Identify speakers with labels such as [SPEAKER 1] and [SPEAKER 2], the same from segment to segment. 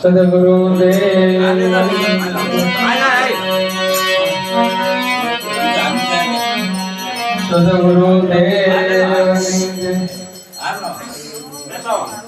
[SPEAKER 1] સદગુરુદેવ દેવ સદગુરુ આર્તરામ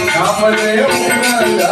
[SPEAKER 1] రామదేవుడా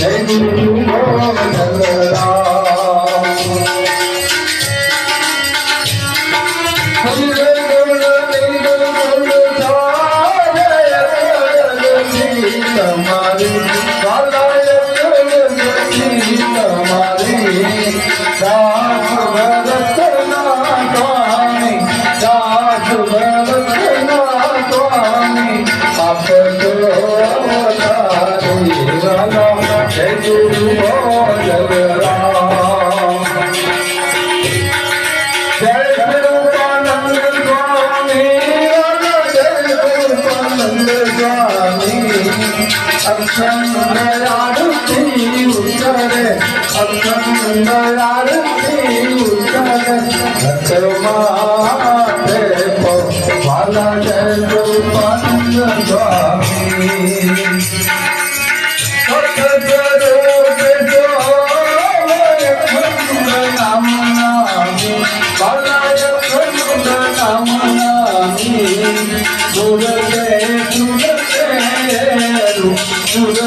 [SPEAKER 1] Thank you. અખંડલાડતી ઉતરે અખંડલાડતી ઉતરે રચમાતે પવાલા જય ગોપાલ સ્વામી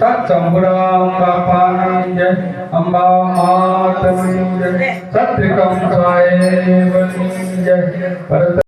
[SPEAKER 1] सत्संग्राम पापानंद अम्बा मातमिंद सत्रिकम स्वाय परत